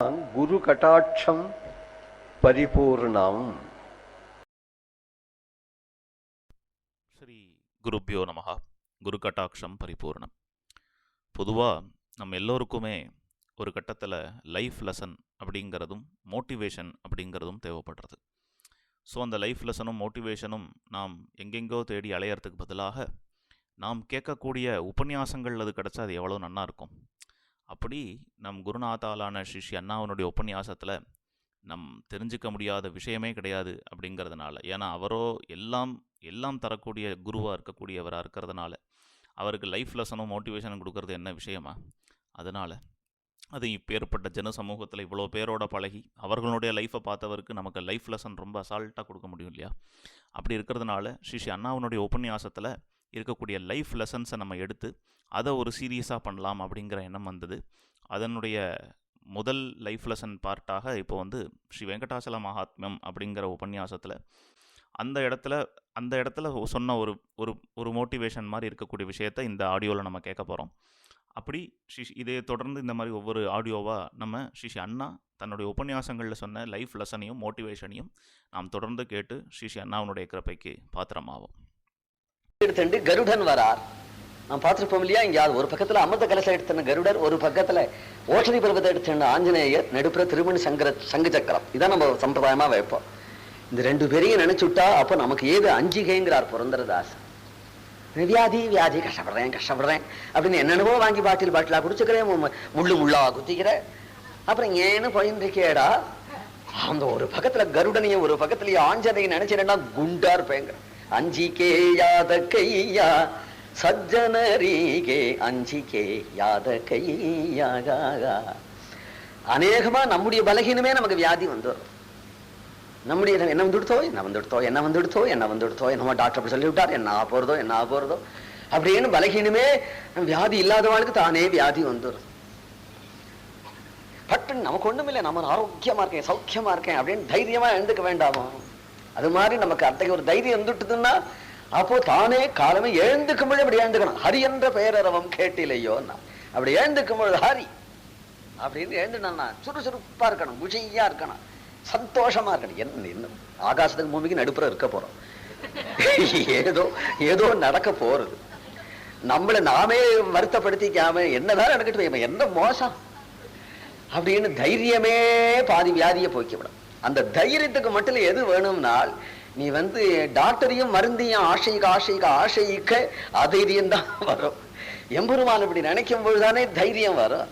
குரு கட்டாட்சம் பரிபூர்ணம். ஸ்ரீ குருப்பியோ நமகா குரு கட்டாட்சம் பரிபூர்ணம். பொதுவாக நம்ம எல்லோருக்குமே ஒரு கட்டத்தில் லைஃப் லெசன் அப்படிங்கிறதும் மோட்டிவேஷன் அப்படிங்கிறதும் தேவைப்படுறது. ஸோ அந்த லைஃப் லெசனும் மோட்டிவேஷனும் நாம் எங்கெங்கோ தேடி அலையறதுக்கு பதிலாக நாம் கேட்கக்கூடிய உபன்யாசங்கள் அது கிடச்சா அது எவ்வளோ நன்னா இருக்கும். அப்படி நம் குருநாதாலான ஸ்ரீ அண்ணாவனுடைய உபன்யாசத்தில் நம் தெரிஞ்சுக்க முடியாத விஷயமே கிடையாது அப்படிங்கிறதுனால. ஏன்னா அவரோ எல்லாம் எல்லாம் தரக்கூடிய குருவாக இருக்கக்கூடியவராக இருக்கிறதுனால அவருக்கு லைஃப் லெசனும் மோட்டிவேஷனும் கொடுக்கறது என்ன விஷயமா? அதனால் அது இப்போ ஏற்பட்ட ஜன சமூகத்தில் இவ்வளோ பேரோட பழகி அவர்களுடைய லைஃப்பை பார்த்தவருக்கு நமக்கு லைஃப் லெசன் ரொம்ப அசால்ட்டாக கொடுக்க முடியும் இல்லையா? அப்படி இருக்கிறதுனால ஸ்ரீ ஸ்ரீ அண்ணாவனுடைய உபன்யாசத்தில் இருக்கக்கூடிய லைஃப் லெசன்ஸை நம்ம எடுத்து அதை ஒரு சீரியஸாக பண்ணலாம் அப்படிங்கிற எண்ணம் வந்தது. அதனுடைய முதல் லைஃப் லெசன் பார்ட்டாக இப்போ வந்து ஸ்ரீ வெங்கடாச்சல மகாத்மியம் அப்படிங்கிற உபன்யாசத்தில் அந்த இடத்துல அந்த இடத்துல சொன்ன ஒரு ஒரு ஒரு மோட்டிவேஷன் மாதிரி இருக்கக்கூடிய விஷயத்த இந்த ஆடியோவில் நம்ம கேட்க போகிறோம் அப்படி ஸ்ரீ இதை தொடர்ந்து இந்த மாதிரி ஒவ்வொரு ஆடியோவாக நம்ம ஸ்ரீ ஸ்ரீ அண்ணா தன்னுடைய உபன்யாசங்களில் சொன்ன லைஃப் லெசனையும் மோட்டிவேஷனையும் நாம் தொடர்ந்து கேட்டு ஸ்ரீ ஸ்ரீ அண்ணாவுடைய கிருப்பைக்கு பாத்திரமாவோம். கருடன் வரார். நான் பார்த்திருப்போம் இல்லையா? இங்கேயாவது ஒரு பக்கத்துல அமிர்த கலசம் எடுத்திருந்த கருடர் ஒரு பக்கத்துல ஓஷதி பருவத்தை எடுத்திருந்த ஆஞ்சநேயர் நடுப்புற திருமணி சங்கர சங்கு சக்கரம். இதான் நம்ம சம்பிரதாயமா வைப்போம். இந்த ரெண்டு பேரையும் நினைச்சுட்டா அப்ப நமக்கு ஏது அஞ்சிகைங்கிறார் புரந்தரதாஸ். வியாதி வியாதி கஷ்டப்படுறேன் கஷ்டப்படுறேன் அப்படின்னு என்னென்னவோ வாங்கி பாட்டில் பாட்டிலாக குடிச்சுக்கிறேன் முள்ளு முள்ளாக குத்திக்கிறேன். அப்புறம் ஏன்னு போயின்றிருக்கேடா? அந்த ஒரு பக்கத்துல கருடனையும் ஒரு பக்கத்துலயே ஆஞ்சனையும் நினைச்சிருந்தா குண்டா இருப்பேங்க அஞ்சிக்கேயாத கையா சஜ்ஜனரீகே அஞ்சிகே யாத கையா அநேகமா நம்முடைய பலகீனமே நமக்கு வியாதி வந்துடும் நம்முடைய என்ன வந்துடுத்தோ என்ன வந்துடுத்தோ என்ன வந்துடுத்தோ என்ன வந்துடுத்தோ என்னமோ டாக்டர் அப்படி சொல்லிவிட்டார் என்ன ஆக போறதோ என்ன ஆக போறதோ அப்படின்னு பலகீனமே வியாதி இல்லாதவாளுக்கு தானே வியாதி வந்துடும் பட்டுன்னு நமக்கு ஒண்ணும் இல்லை நம்ம ஆரோக்கியமா இருக்கேன் சௌக்கியமா இருக்கேன் அப்படின்னு தைரியமா எழுந்துக்க வேண்டாமோ? அது மாதிரி நமக்கு அத்தகைய ஒரு தைரியம் வந்துட்டுதுன்னா அப்போ தானே காலமே எழுந்துக்கும் பொழுது அப்படி எழுந்துக்கணும். ஹரி என்ற பெயரவம் கேட்டிலையோ அப்படி எழுந்துக்கும் பொழுது ஹரி அப்படின்னு எழுந்துனா சுறுசுறுப்பா இருக்கணும் குஷியா இருக்கணும் சந்தோஷமா இருக்கணும். என்ன என்ன? ஆகாசத்துக்கு பூமிக்கு நடுப்புற இருக்க போறோம். ஏதோ ஏதோ நடக்க போறது. நம்மள நாமே வருத்தப்படுத்திக்காம என்னதான் நடக்கட்டும் இவன் என்ன மோசம்? அப்படின்னு தைரியமே பாதி வியாதியை போக்கிவிடும். அந்த தைரியத்துக்கு மட்டும் எது வேணும்னால் நீ வந்து டாக்டரையும் மருந்தையும் ஆசைக்க ஆசைக ஆசைக்க அதைரியம் தான் வரும். எம்பெருமான் இப்படி நினைக்கும் பொழுதுதானே தைரியம் வரும்.